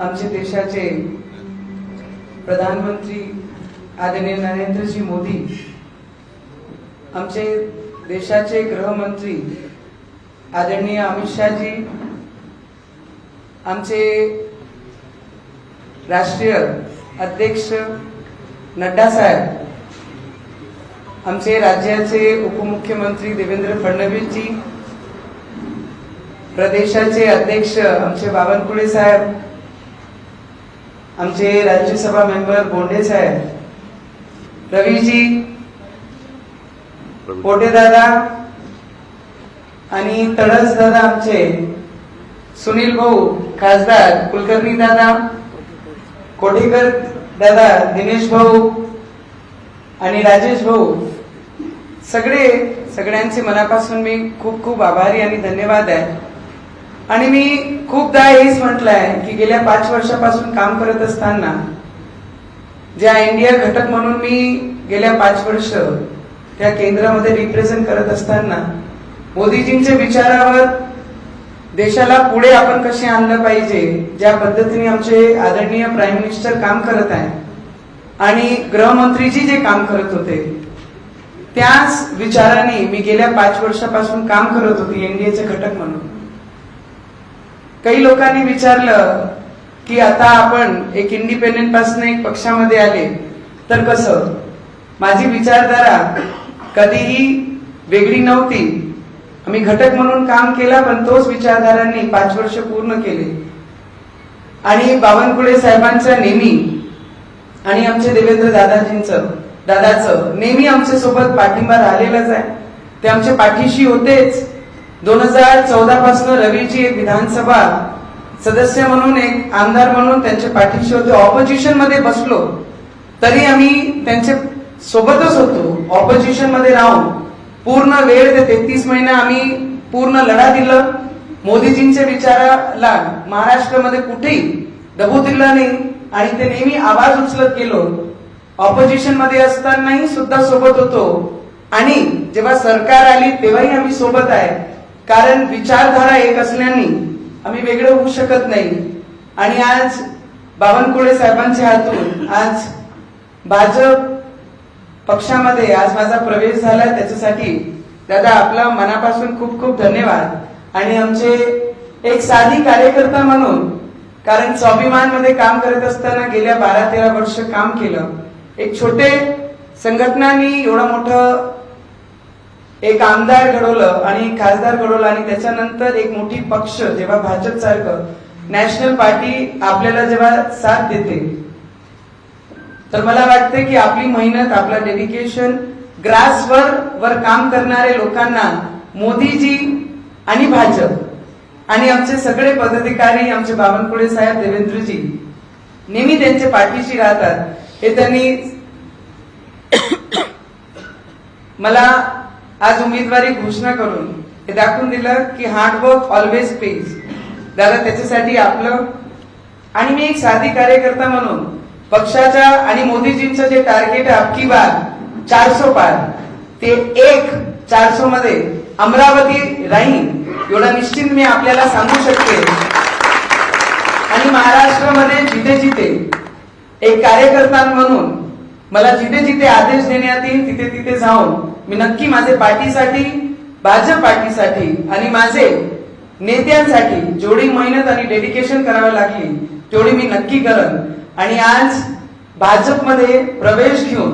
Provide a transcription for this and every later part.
आमचे देशाचे प्रधानमंत्री आदरणीय नरेंद्रजी मोदी आमचे देशाचे गृहमंत्री आदरणीय अमित शहाजी आमचे राष्ट्रीय अध्यक्ष नड्डा साहेब आमचे राज्याचे उपमुख्यमंत्री देवेंद्र फडणवीसजी प्रदेशाचे अध्यक्ष आमचे बावनकुळे साहेब आमचे राज्यसभा मेंबर बोंडे साहेब रवीजी पोटे दादा आणि तडस दादा आमचे सुनील भाऊ खासदार कुलकर्णी दादा कोठेकर दादा दिनेश भाऊ आणि राजेश भाऊ. सगळे सगळ्यांचे मनापासून मी खूप खूप आभारी आणि धन्यवाद आहे. आणि मी खूपदा हेच म्हटलंय की गेल्या पाच वर्षापासून काम करत असताना ज्या इंडिया घटक म्हणून मी गेल्या पाच वर्ष त्या केंद्रामध्ये रिप्रेझेंट करत असताना मोदीजींच्या विचारावर देशाला पुढे आपण कसे आणलं पाहिजे ज्या पद्धतीने आमचे आदरणीय प्राईम मिनिस्टर काम करत आहे आणि गृहमंत्रीजी जे काम करत होते त्याच विचाराने मी गेल्या पाच वर्षापासून काम करत होते एनडीएचे घटक म्हणून. काही लोकांनी विचारलं की आता आपण एक इंडिपेंडेंटपासून एक पक्षामध्ये आले तर कसं? माझी विचारधारा कधीही वेगळी नव्हती. आम्ही घटक म्हणून काम केला पण तोच विचारधारांनी पाच वर्ष पूर्ण केले. आणि बावनकुळे साहेबांचं नेहमी आणि आमचे देवेंद्र दादाजींचं दादाचं नेहमी आमच्यासोबत पाठिंबा राहिलेलाच आहे. ते आमच्या पाठीशी होतेच. दोन हजार चौदा पासून रवीजी एक विधानसभा सदस्य म्हणून एक आमदार म्हणून त्यांच्या पाठीशी होते. ऑपोजिशनमध्ये बसलो. तरी आम्ही त्यांच्या सोबतच होतो. ऑपोजिशनमध्ये राहून. पूर्ण वेळ ते तेहतीस महिना आम्ही पूर्ण लढा दिलं. मोदीजींच्या विचाराला महाराष्ट्रामध्ये कुठेही दबू दिला नाही. आणि ते नेहमी आवाज उचलत गेलो. ऑपोजिशनमध्ये असतानाही सुद्धा सोबत होतो. आणि जेव्हा सरकार आली तेव्हाही आम्ही सोबत आहे. कारण विचारधारा एक असल्याने आम्ही वेगळं होऊ शकत नाही. आणि आज बावनकुळे साहेबांच्या हातून आज भाजप पक्षामध्ये आज माझा प्रवेश झाला त्याच्यासाठी दादा आपला मनापासून खूप खूप धन्यवाद. आणि आमचे एक साधी कार्यकर्ता म्हणून कारण स्वाभिमानमध्ये काम करत असताना गेल्या बारा तेरा वर्ष काम केलं. एक छोटे संघटनांनी एवढं मोठं एक आमदार घडवलं आणि एक खासदार घडवलं आणि त्याच्यानंतर एक मोठी पक्ष जेव्हा भाजप सारखं नॅशनल पार्टी आपल्याला जेव्हा साथ देते तर मला वाटतं की आपली मेहनत आपलं डेडिकेशन ग्रासवर वर काम करणारे लोकांना मोदीजी आणि भाजप आणि आमचे सगळे पदाधिकारी आमचे बावनकुळे साहेब देवेंद्रजी नेहमी त्यांच्या पाठीशी राहतात. हे त्यांनी मला आज उमेदवारी घोषणा करून हे दाखवून दिलं की हार्डवर्क ऑलवेज पेज दादा त्याच्यासाठी आपलं आणि मी एक साधी कार्यकर्ता म्हणून पक्षाच्या आणि मोदीजींचं जे टार्गेट आहे अबकी बार चारसो पार ते एक चारसो मध्ये अमरावती राहील एवढा निश्चित मी आपल्याला सांगू शकते. आणि महाराष्ट्रामध्ये जिथे जिथे एक कार्यकर्ता म्हणून मला जिथे जिथे आदेश देण्यात येईल तिथे तिथे जाऊन मी नक्की माझे पार्टीसाठी भाजप पार्टीसाठी आणि माझे नेत्यांसाठी जेवढी मेहनत आणि डेडिकेशन करावी लागली तेवढी मी नक्की करन. आणि आज भाजपमध्ये प्रवेश घेऊन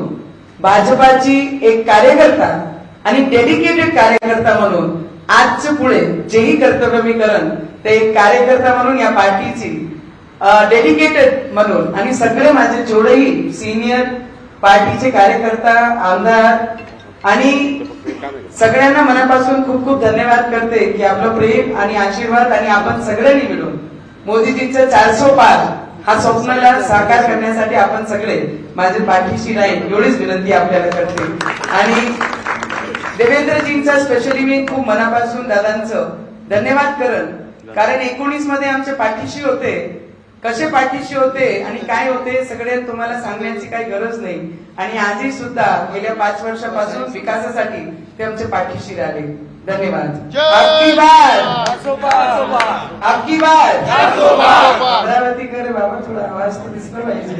भाजपाची एक कार्यकर्ता आणि डेडिकेटेड कार्यकर्ता म्हणून आजच्या पुढे जेही कर्तव्य मी करन ते एक कार्यकर्ता म्हणून या पार्टीची डेडिकेटेड म्हणून आणि सगळे माझे जेवढेही सिनियर पार्टीचे कार्यकर्ता आमदार आणि सगळ्यांना मनापासून खूप खूप धन्यवाद करते की आपलं प्रेम आणि आशीर्वाद आणि आपण सगळ्यांनी मिळून मोदीजींचं चारसो पार हा स्वप्नाला साकार करण्यासाठी आपण सगळे माझे पाठीशी राहील एवढीच विनंती आपल्याला करते. आणि देवेंद्रजींचा स्पेशली मी खूप मनापासून दादांचं धन्यवाद करन कारण एकोणीसमध्ये आमच्या पाठीशी होते. कसे पाठीशी होते आणि काय होते सगळे तुम्हाला सांगण्याची काही गरज नाही. आणि आजही सुद्धा गेल्या पाच वर्षापासून विकासासाठी ते आमच्या पाठीशी राहिले. धन्यवाद. आपकी बार आपकी बार अमरावतीकर आवाज तर दिसला पाहिजे.